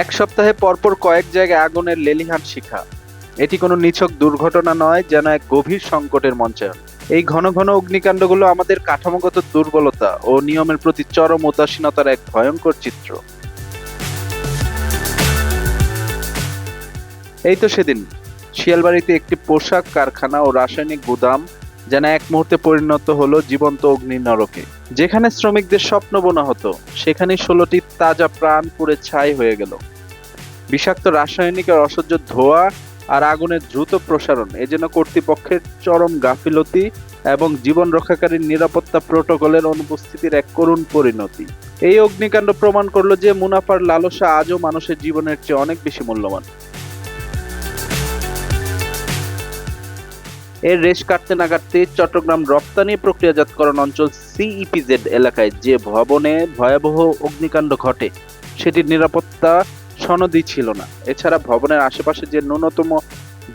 এক সপ্তাহে পরপর কয়েক জায়গায় আগুনের লেলিহান শিখা। এটি কোনো নিছক দুর্ঘটনা নয়, যেন এক গভীর সংকটের মঞ্চায়ন এই ঘন ঘন অগ্নিকাণ্ডগুলো আমাদের কাঠামোগত দুর্বলতা ও নিয়মের প্রতি চরম উদাসীনতার এক ভয়ঙ্কর চিত্র। এই তো সেদিন। শিয়ালবাড়িতে একটি পোশাক কারখানা ও রাসায়নিক গুদাম যেন এক মুহূর্তে পরিণত হলো জীবন্ত অগ্নি নরকে। যেখানে শ্রমিকদের স্বপ্ন বোনা হতো সেখানে ষোলোটি তাজা প্রাণ পুড়ে ছাই হয়ে গেল। বিষাক্ত রাসায়নিকের অসহ্য ধোয়া আর আগুনের দ্রুত প্রসারণ এ যেন কর্তৃপক্ষের চরম গাফিলতি এবং জীবন রক্ষাকারী নিরাপত্তা প্রোটোকলের অনুপস্থিতির এক করুণ পরিণতি। এই অগ্নিকাণ্ড প্রমাণ করল যে মুনাফার লালসা আজও মানুষের জীবনের চেয়ে অনেক বেশি মূল্যবান। এর রেশ কাটতে না কাটতে চট্টগ্রাম রপ্তানি প্রক্রিয়াজাতকরণ অঞ্চল সিইপিজেড এলাকায় যে ভবনে ভয়াবহ অগ্নিকাণ্ড ঘটে, সেটির নিরাপত্তা সনদই ছিল না। এছাড়া ভবনের আশেপাশে যে ন্যূনতম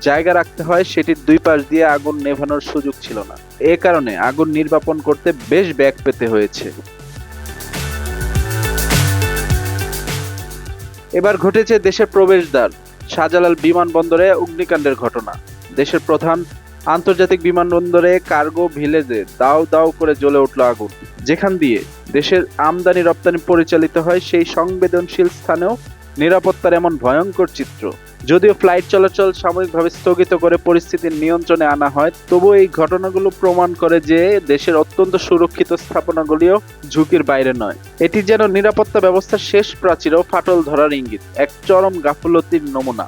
জায়গা রাখতে হয়, সেটির দুই পাশ দিয়ে আগুন নেভানোর সুযোগ ছিল না। এ কারণে আগুন নির্বাপন করতে বেশ ব্যাগ পেতে হয়েছে। এবার ঘটেছে দেশের প্রবেশদ্বার, শাহজালাল বিমানবন্দরে অগ্নিকাণ্ডের ঘটনা। দেশের প্রধান আন্তর্জাতিক বিমানবন্দরে কার্গো ভিলেজে দাও দাও করে জ্বলে উঠল আগুন। যেখান দিয়ে দেশের আমদানি রপ্তানি পরিচালিত হয় সেই সংবেদনশীল স্থানেও নিরাপত্তার এমন ভয়ঙ্কর চিত্র। যদিও ফ্লাইট চলাচল সাময়িকভাবে স্থগিত করে পরিস্থিতির নিয়ন্ত্রণে আনা হয় তবু এই ঘটনাগুলো প্রমাণ করে যে দেশের অত্যন্ত সুরক্ষিত স্থাপনাগুলিও ঝুঁকির বাইরে নয়। এটি যেন নিরাপত্তা ব্যবস্থার শেষ প্রাচীরেও ফাটল ধরার ইঙ্গিত, এক চরম গাফলতির নমুনা।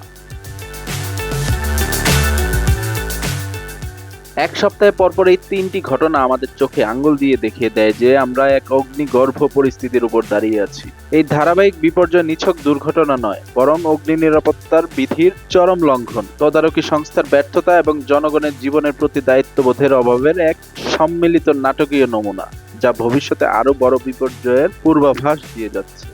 এক সপ্তাহে পরপর এই তিনটি ঘটনা আমাদের চোখে আঙ্গুল দিয়ে দেখিয়ে দেয় যে আমরা এক অগ্নিগর্ভ পরিস্থিতির উপর দাঁড়িয়ে আছি। এই ধারাবাহিক বিপর্যয় নিছক দুর্ঘটনা নয়, বরং অগ্নি নিরাপত্তার বিধির চরম লঙ্ঘন। তদারকি সংস্থার ব্যর্থতা এবং জনগণের জীবনের প্রতি দায়িত্ববোধের অভাবের এক সম্মিলিত নাটকীয় নমুনা, যা ভবিষ্যতে আরও বড় বিপর্যয়ের পূর্বাভাস দিয়ে যাচ্ছে।